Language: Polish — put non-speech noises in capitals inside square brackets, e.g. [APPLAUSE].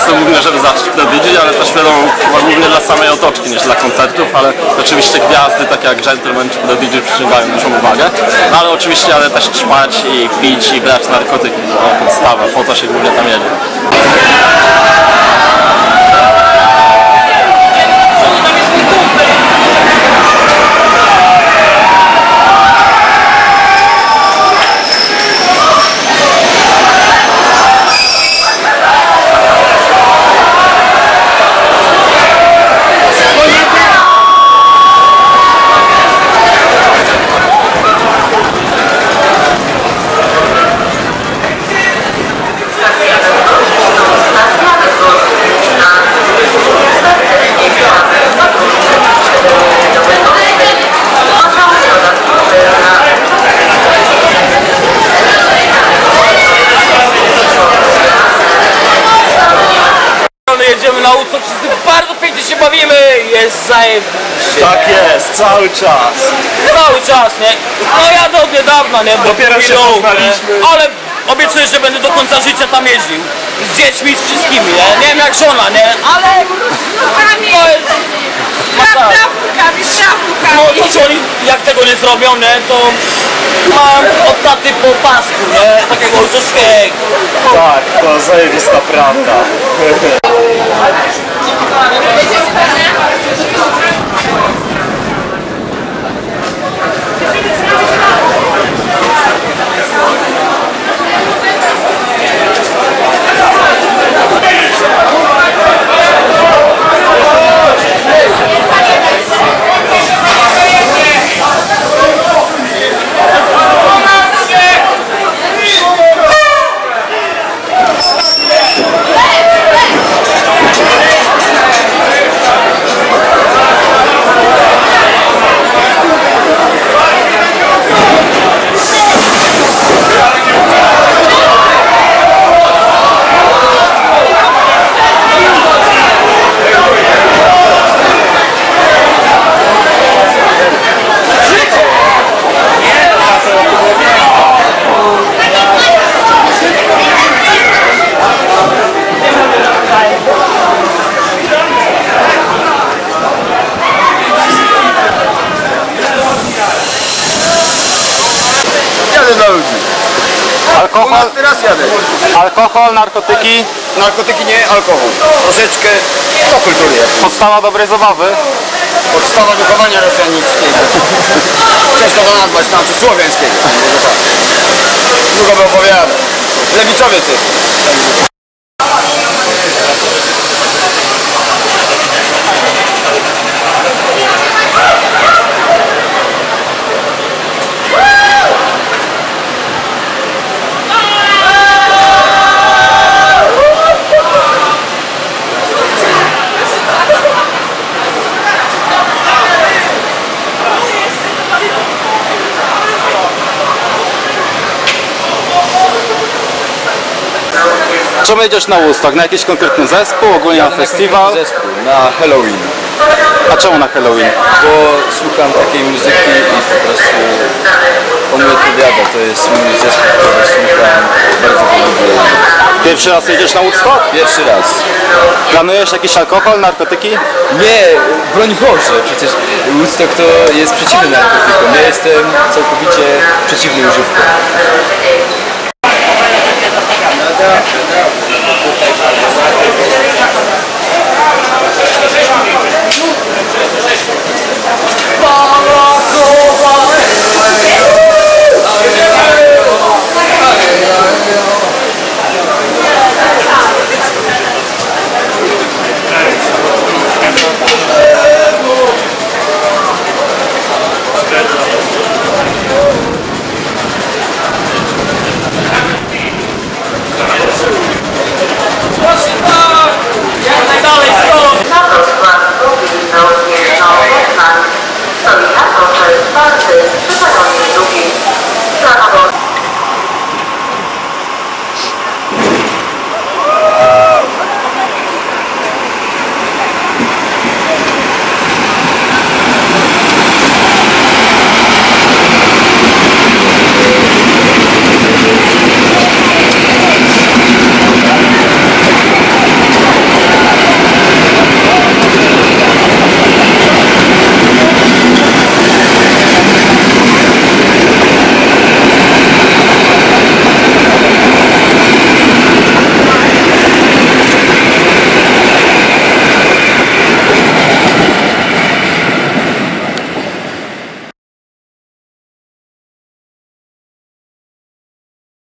łódce głównie, żeby prowadzić, ale też wiadomo, chyba głównie dla samej otoczki niż dla koncertów, ale oczywiście gwiazdy, tak jak Gentleman czy prowadzić przyciągają dużą uwagę. No ale oczywiście jadę też ćpać i pić i brać narkotyki, to podstawa, po to się głównie tam jedzie. Jest zajebiście. Tak jest, cały czas. Cały czas, nie? No ja od niedawna, nie? Bo Dopiero się chwilą, poznaliśmy. nie? Ale obiecuję, że będę do końca życia tam jeździł. Z dziećmi, z wszystkimi, nie? Nie wiem jak żona, nie? Ale to jest... masakra. Prawkami, No prawkami. to co oni, jak tego nie zrobią, nie? To mam od taty po pasku, nie? Takiego. Tak, to zajebista prawda. [LAUGHS] [LAUGHS] Alkohol, Teraz jadę. alkohol, narkotyki, Narkotyki nie, alkohol. Troszeczkę do kultury. podstawa dobrej zabawy. Podstawa wychowania rosjanickiego. Ciężko to nazwać, znaczy słowiańskiego. Długo by opowiadał. Lewicowiec jest. Czemu jedziesz na Woodstock? Na jakiś konkretny zespół, ogólnie na festiwal? Zespół na Halloween. A czemu na Halloween? Bo słucham takiej muzyki i po prostu on mi odpowiada. To jest mój zespół, który słucham. Bardzo lubię. Pierwszy raz jedziesz na Woodstock? Pierwszy raz. Planujesz jakiś alkohol, narkotyki? Nie, broń Boże, przecież Woodstock to jest przeciwny narkotykom. Ja jestem całkowicie przeciwny używkom.